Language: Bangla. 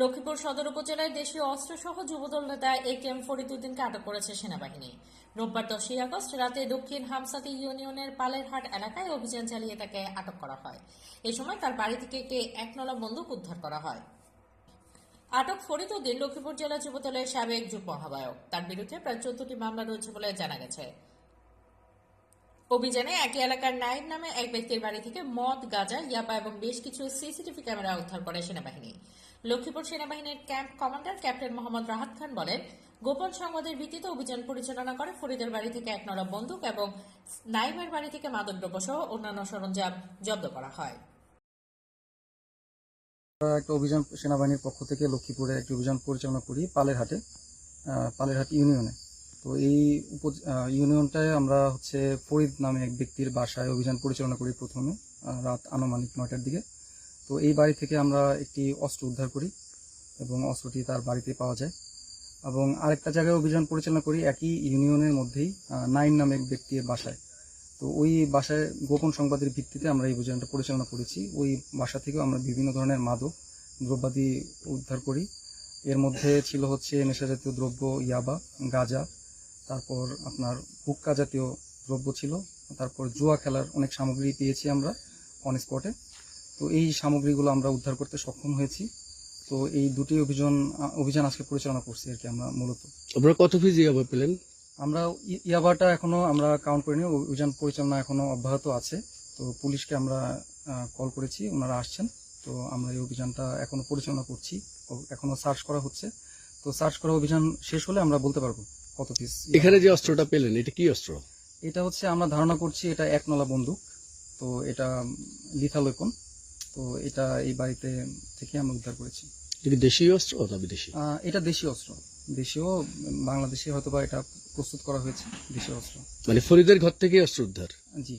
লক্ষ্মীপুর সদর উপজেলায় দেশীয় অস্ত্রসহ যুবদল নেতা এ কে এম ফরিদুদ্দিনকে আটক করেছে সেনাবাহিনী। রোববার দশই আগস্ট রাতে দক্ষিণ হামসাতি ইউনিয়নের পালেরহাট এলাকায় অভিযান চালিয়ে তাকে আটক করা হয়। এই সময় তার বাড়ি থেকে একটি একনলা বন্দুক উদ্ধার করা হয়। আটক ফরিদুদ্দিন লক্ষ্মীপুর জেলা যুবদলের সাবেক যুগ্ম আহ্বায়ক। তার বিরুদ্ধে প্রায় চোদ্দটি মামলা রয়েছে বলে জানা গেছে। অভিযানে একই এলাকার নাইব নামে এক ব্যক্তির বাড়ি থেকে মদ, গাঁজা, ইয়াবা এবং বেশ কিছু সিসিটিভি ক্যামেরা উদ্ধার করে সেনাবাহিনী। লক্ষ্মীপুর সেনাবাহিনীর camp commander captain Mohammad Rahat Khan বলেন, গোপন সংবাদের ভিত্তিতে অভিযান পরিচালনা করে ফরিদের বাড়ি থেকে এক নড়া বন্দুক এবং নাইবের বাড়ি থেকে মাদকদ্রব্য সহ অন্যান্য সরঞ্জাম জব্দ করা হয়। একটা অভিযান সেনাবাহিনীর পক্ষ থেকে লক্ষ্মীপুরে একটি অভিযান পরিচালনা করি পালেরহাটে পালেরহাট ইউনিয়নে। তো এই উপ ইউনিয়নটায় আমরা হচ্ছে ফরিদ নামে এক ব্যক্তির বাসায় অভিযান পরিচালনা করি প্রথমে রাত আনুমানিক নয়টার দিকে। তো এই বাড়ি থেকে আমরা একটি অস্ত্র উদ্ধার করি এবং অস্ত্রটি তার বাড়িতে পাওয়া যায়। এবং আরেকটা জায়গায় অভিযান পরিচালনা করি, একই ইউনিয়নের মধ্যেই নাইন নামে এক ব্যক্তির বাসায়। তো ওই বাসায় গোপন সংবাদের ভিত্তিতে আমরা এই অভিযানটা পরিচালনা করেছি। ওই বাসা থেকেও আমরা বিভিন্ন ধরনের মাদক, দ্রব্যাদি উদ্ধার করি। এর মধ্যে ছিল হচ্ছে নেশা জাতীয় দ্রব্য, ইয়াবা, গাঁজা, তারপর আপনার হুক্কা জাতীয় দ্রব্য ছিল, তারপর জুয়া খেলার অনেক সামগ্রী পেয়েছি আমরা অন স্পটে তো এই সামগ্রীগুলো আমরা উদ্ধার করতে সক্ষম হয়েছি। তো এই দুটি অভিযান অভিযান আজকে পরিচালনা করছি আর কি আমরা মূলত। আপনারা কত পিস ইয়াবা পেলেন? আমরা ইয়াবাটা এখনও আমরা কাউন্ট করিনি অভিযান পরিচালনা এখনও অব্যাহত আছে। তো পুলিশকে আমরা কল করেছি ওনারা আসছেন। তো আমরা এই অভিযানটা এখনও পরিচালনা করছি এখনও সার্চ করা হচ্ছে। তো সার্চ করা অভিযান শেষ হলে আমরা বলতে পারব কত পিস এখানে যে অস্ত্রটা পেলেন এটা কি অস্ত্র? এটা হচ্ছে আমরা ধারণা করছি এটা এক নলা বন্দুক। তো এটা লিথাল ওয়েপন। তো এটা এই বাড়িতে থেকে আমরা উদ্ধার করেছি। এটা দেশীয় অস্ত্র না বিদেশি? এটা দেশীয় অস্ত্র। দেশীয় বাংলাদেশে হয়তো বা এটা প্রস্তুত করা হয়েছে দেশীয় অস্ত্র। মানে ফরিদের ঘর থেকে অস্ত্র উদ্ধার? জি।